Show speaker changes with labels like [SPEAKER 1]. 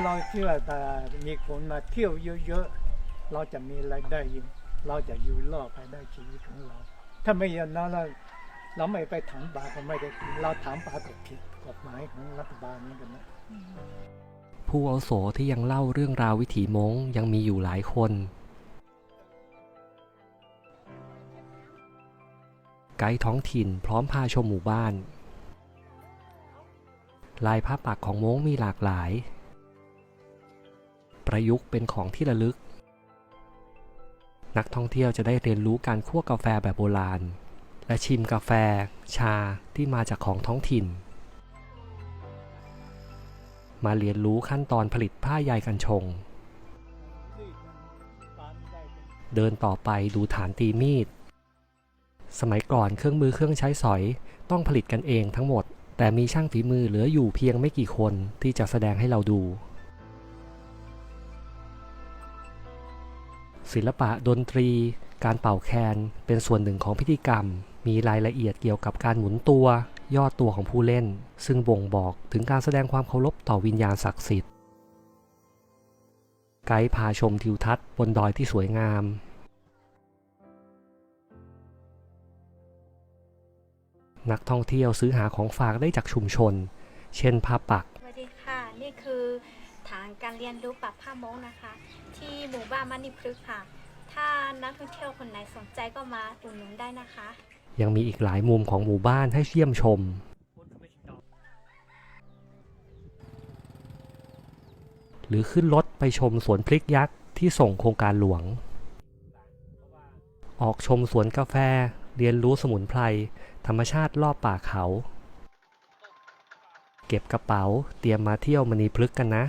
[SPEAKER 1] เราเชื่อแต่มีคนมาเที่ยวเยอะๆ เราจะมีรายได้อยู่เราจะอยู่รอดภายได้ชีวิตของเรา ถ้าไม่อย่างนั้นเราเราไม่ไปถามบาก็ไม่ได้เราถามบาก็ผิดกฎหมายของรัฐบาลเหมือนกันนะ
[SPEAKER 2] ผู้อาโสที่ยังเล่าเรื่องราววิถีมงยังมีอยู่หลายคน ไกด์ท้องถิ่นพร้อมพาชมหมู่บ้าน ลายผ้าปักของมงมีหลากหลาย ประยุกต์เป็นของที่ระลึก นักท่องเที่ยวจะได้เรียนรู้การคั่วกาแฟแบบโบราณ และชิมกาแฟ ชาที่มาจากของท้องถิ่น มาเรียนรู้ขั้นตอนผลิตผ้าใยกันชง เดินต่อไปดูฐานตีมีด สมัยก่อนเครื่องมือเครื่องใช้สอยต้องผลิตกันเองทั้งหมดแต่มีช่างฝีมือเหลืออยู่เพียงไม่กี่คนที่จะแสดงให้เราดู ศิลปะดนตรี การเป่าแคน เป็นส่วนหนึ่งของพิธีกรรม มีรายละเอียดเกี่ยวกับการหมุนตัวยอดตัวของผู้เล่น ซึ่งบ่งบอกถึงการแสดงความเคารพต่อวิญญาณศักดิ์สิทธิ์ ไกด์พาชมทิวทัศน์บนดอยที่สวยงาม นักท่องเที่ยวซื้อหาของฝากได้จากชุมชน เช่นผ้าปัก
[SPEAKER 3] สวัสดีค่ะ นี่คือานการเรียนรู้ปักผ้ามงนะคะ ที่หมู่บ้านมันิพฤกษ์ค่ะ ถ้านักท่องเที่ยวคนไหนสนใจก็มาอุดหนุนได้นะคะ
[SPEAKER 2] ยังมีอีกหลายมุมของหมู่บ้านให้เยี่ยมชม หรือขึ้นรถไปชมสวนพริกยักษ์ที่ส่งโครงการหลวง ออกชมสวนกาแฟเรียนรู้สมุนไพรธรรมชาติรอบป่าเขา เก็บกระเป๋าเตรียมมาเที่ยวมณีพลึกษ์กันนะ